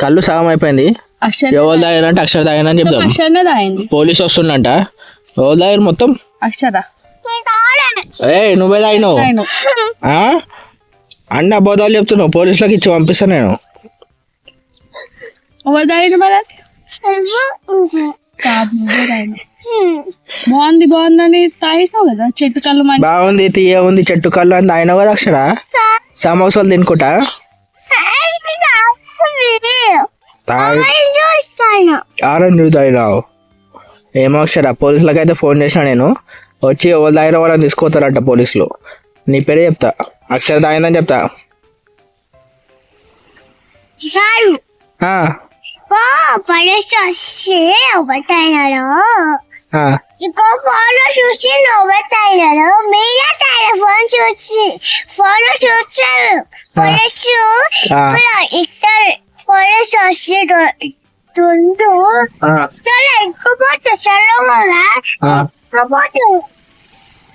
కళ్ళు సగం అయిపోయింది. అక్షర ఎవరు తాగారంటే అక్షర తాగానని చెప్దాం. అక్షరనే తాగింది పోలీస్ వస్తుండంట. ఎవరు తాగారు మొత్తం? అక్షర. ఏ నువ్వే ఆ? అన్ని అబద్ధాలు చెప్తున్నావు. పోలీసులకు ఇచ్చి పంపిస్తాను నేను. ఎవరు. బాగుంది బాగుందని తాగినావు కదా? చెట్టు కళ్ళు బాగుంది తీయ ఉంది చెట్టు కళ్ళు అని తాగినావు కదా అక్షర? సమోసాలు తినుకుంటా? ఆరెంజ్ జ్యూస్ తాగినావు ఏమో అక్షర పోలీసులకు అయితే ఫోన్ చేసిన నేను. వచ్చి ఎవరు తాగిన వాళ్ళని తీసుకోతారంట పోలీసులు. నీ పేరే చెప్తా. అక్షర తాగిందని చెప్తా. ఇంకో ఫోన్ చూసి మీరే ఫోన్ చూసి ఫోన్ చూసారు పోలీసు తుండు చాలా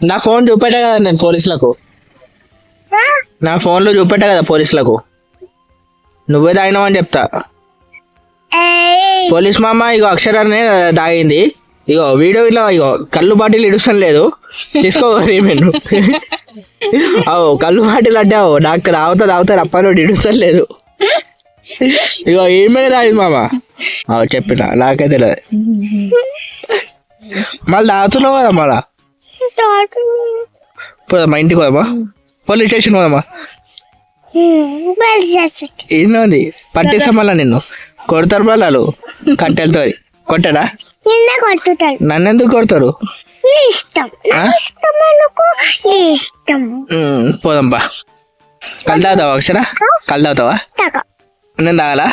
నా ఫోన్ చూపెట్టా కదా నేను పోలీసులకు. నా ఫోన్లో చూపెట్టా కదా పోలీసులకు. నువ్వే తాగినావు అని చెప్తా. పోలీస్ మామ ఇగో అక్షరాన్ని తాగింది. ఇగో వీడియో ఇలా ఇగో కళ్ళు బాటిల్ ఇడుస్తాను లేదు. తీసుకో నేను అవు కళ్ళు బాటిల్ అంటే నాకు తాగుతా తాగుతా రప్పలో ఇడుస్తాను లేదు. ఇగో ఈమె తాగింది మామ. చెప్పిన నాకే తెలియదు మళ్ళీ తాగుతున్నావు కదా మళ్ళా? పోదామా ఇంటికి పోదామా? పోలీస్ స్టేషన్ పోదామా? ఏం ఉంది. పట్టేస్తాం మళ్ళా నిన్ను. కొడతారు వాళ్ళు. కట్టెలతో. కొట్టడా? నిన్న ఎందుకు కొడతారు? ఇష్టం. ఉమ్, పోదాంపా తాగుతావా అక్షర? తాగుతావా? తగ నేను తాగాలా